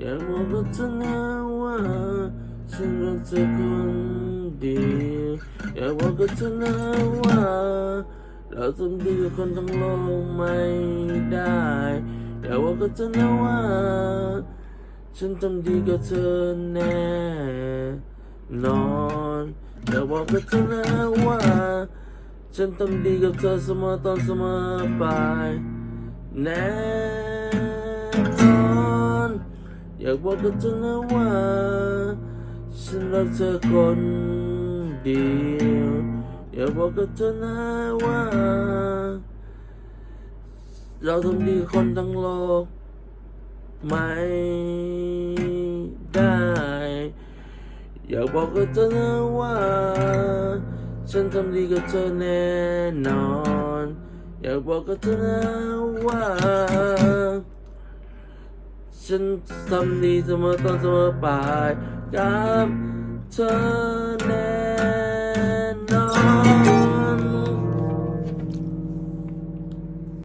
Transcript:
กับเธอนะว่าฉันรักเธอคนเดียวอย่ากบอกกับเธอนะว่าเราทำดีกับคนทั้งโลกไม่ได้อย่ากบอกกับเธอนะว่าฉันทำดีกับเธอแน่นอนอย่ากบอกกับเธอนะว่าฉันทำดีกับเธอเสมอตอนเสมอไปแน่น อยากบอกกับเธอนะว่า ฉันรักเธอคนเดียวอยากบอกกับเธอนะว่า เราทำดีกับคนทั้งโลก ไม่ได้ อยากบอกกับเธอนะว่า ฉันทำดีกับเธอแน่นอน อยากบอกกับเธอนะว่า ฉันทำดีเสมอต้นเสมอปลายกับเธอ